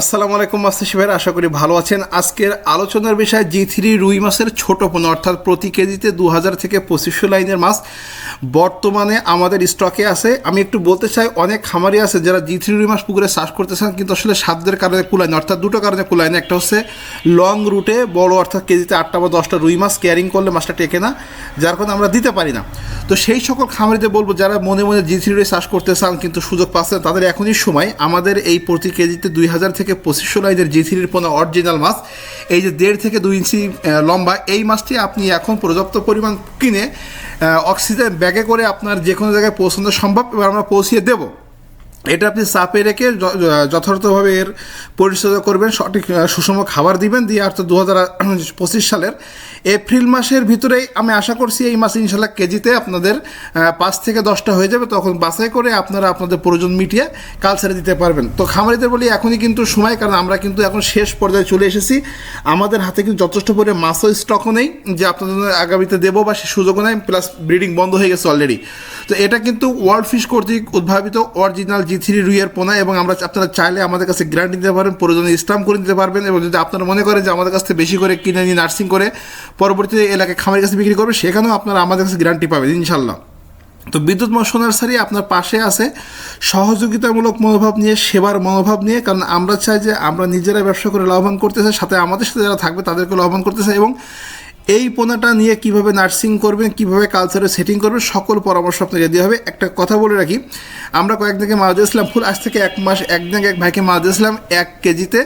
আসসালামু আলাইকুম, মাস্টার শিবের আশা করি ভালো আছেন। আজকের আলোচনার বিষয় জি থ্রি রুই মাছের ছোট পোনা, অর্থাৎ প্রতি কেজিতে দু হাজার থেকে পঁচিশশো লাইনের মাছ। বর্তমানে আমাদের স্টকে আছে। আমি একটু বলতে চাই, অনেক খামারি আছে যারা জি থ্রি রুই মাছ পুকুরে চাষ করতে চান, কিন্তু আসলে সাধ্যের কারণে কুলায় না। অর্থাৎ দুটো কারণে কুলায় না। একটা হচ্ছে লং রুটে বড়, অর্থাৎ কেজিতে আটটা বা দশটা রুই মাছ ক্যারিং করলে মাছটা টেকে না, যার কারণে আমরা দিতে পারি না। তো সেই সকল খামারিতে বলব, যারা মনে মনে জি থ্রি রুই চাষ করতে চান, কিন্তু সুযোগ পাচ্ছেন তাদের এখনই সময়। আমাদের এই প্রতি কেজিতে দুই হাজার থেকে পঁচিশশো লাইনের জি থ্রির পোনা অরিজিনাল মাছ। এই যে দেড় থেকে দুই ইঞ্চি লম্বা, এই মাছটি আপনি এখন পর্যাপ্ত পরিমাণ কিনে অক্সিজেন ব্যাগে করে আপনার যে কোনো জায়গায় পৌঁছানো সম্ভব। এবার আমরা পৌঁছিয়ে দেবো। এটা আপনি চাপে রেখে য- য- এর পরিচর্যা করবেন, সঠিক সুষম খাবার দিবেন, দিয়ে অর্থাৎ দু হাজার পঁচিশ সালের এপ্রিল মাসের ভিতরেই আমি আশা করছি এই মাস ইনশাল্লাহ কেজিতে আপনাদের পাঁচ থেকে দশটা হয়ে যাবে। তখন বাছাই করে আপনারা আপনাদের প্রয়োজন মিটিয়ে কাল কালচারে দিতে পারবেন। তো খামারিদের বলি, এখনই কিন্তু সময়, কারণ আমরা কিন্তু এখন শেষ পর্যায়ে চলে এসেছি। আমাদের হাতে কিন্তু যথেষ্ট পরিমাণে মাছও স্টকও নেই, যে আপনাদের আগামীতে দেবো বা সে সুযোগও নেই প্লাস ব্রিডিং বন্ধ হয়ে গেছে অলরেডি তো এটা কিন্তু ওয়ার্ল্ড ফিশ কর্তৃক উদ্ভাবিত অরিজিনাল জি থ্রি রুইয়ের পোনা এবং আমরা আপনারা চাইলে আমাদের কাছে গ্যারান্টি নিতে পারবেন, প্রয়োজনে স্টাম্প করে নিতে পারবেন এবং যদি আপনারা মনে করেন যে আমাদের কাছ থেকে বেশি করে কিনে নিয়ে নার্সিং করে পরবর্তীতে এলাকায় খামারের কাছে বিক্রি করবে সেখানেও আপনারা আমাদের কাছে গ্যারান্টি পাবেন ইনশাল্লাহ তো বিদ্যুৎ মৎস্য নার্সারি আপনার পাশে আছে। সহযোগিতামূলক মনোভাব নিয়ে, সেবার মনোভাব নিয়ে, কারণ আমরা চাই যে আমরা নিজেরা ব্যবসা করে লাভবান করতে চাই, সাথে আমাদের সাথে যারা থাকবে তাদেরকে লাভবান করতে চাই এবং এই পোনাটা নিয়ে কীভাবে নার্সিং করবেন, কীভাবে কালচারে সেটিং করবেন, সকল পরামর্শ আপনাকে দেওয়া হবে। একটা কথা বলে রাখি, আমরা কয়েকদিনকে মাছ দিয়েছিলাম ফুল আজ থেকে এক মাস, একদিন এক ভাইকে মাছ দিয়েছিলাম এক কেজিতে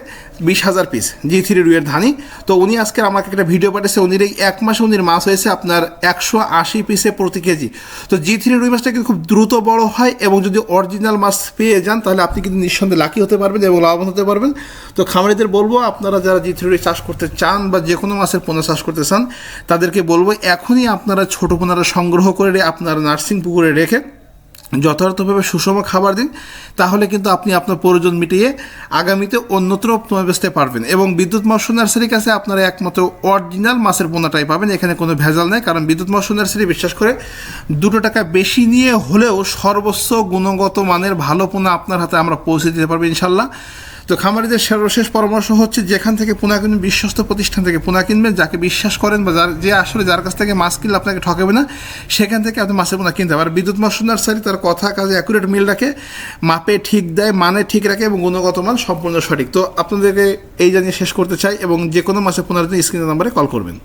বিশ হাজার পিস জি থ্রি রুয়ের ধানি। তো উনি আজকে আমাকে একটা ভিডিও পাঠিয়েছে, উনির এই এক মাসে উনির মাছ হয়েছে আপনার একশো আশি পিসে প্রতি কেজি। তো জি থ্রি রুই মাছটা কিন্তু খুব দ্রুত বড় হয় এবং যদি অরিজিনাল মাছ পেয়ে যান, তাহলে আপনি কিন্তু নিঃসন্দেহে লাকি হতে পারবেন এবং লাভবান হতে পারবেন। তো খামারিদের বলব, আপনারা যারা জি থ্রি রুই চাষ করতে চান বা যে কোনো মাছের পোনা চাষ করতে চান, তাদেরকে বলব, এখনই আপনারা ছোটো পোনারা সংগ্রহ করে আপনার নার্সিং পুকুরে রেখে যথাযথভাবে সুষম খাবার দিন, তাহলে কিন্তু আপনি আপনার প্রয়োজন মিটিয়ে আগামীতে অন্যত্র বেচতে পারবেন। এবং বিদ্যুৎ মৎস্য নার্সারির কাছে আপনারা একমাত্র অরিজিনাল মাছের পোনাটাই পাবেন, এখানে কোনো ভেজাল নেই। কারণ বিদ্যুৎ মৎস্য নার্সারি, বিশ্বাস করে, দুটো টাকা বেশি নিয়ে হলেও সর্বোচ্চ গুণগত মানের ভালো পোনা আপনার হাতে আমরা পৌঁছে দিতে পারব ইনশাল্লাহ। তো খামারিদের সর্বশেষ পরামর্শ হচ্ছে যেখান থেকে পোনা কিনবেন, বিশ্বস্ত প্রতিষ্ঠান থেকে পোনা কিনবেন, যাকে বিশ্বাস করেন বা যার যে আসলে যার কাছ থেকে মাছ কিনলে আপনাকে ঠকাবে না, সেখান থেকে আপনি মাছের পোনা কিনতে পারেন। বিদ্যুৎ মৎস্য নার্সারি তার কথা কাজে অ্যাকুরেট মিল রাখে, মাপে ঠিক দেয় মানে ঠিক রাখে এবং গুণগত মান সম্পূর্ণ সঠিক। তো আপনাদেরকে এই জানিয়ে শেষ করতে চাই এবং যে কোনো মাছের পোনার জন্য স্ক্রিনের নাম্বারে কল করবেন।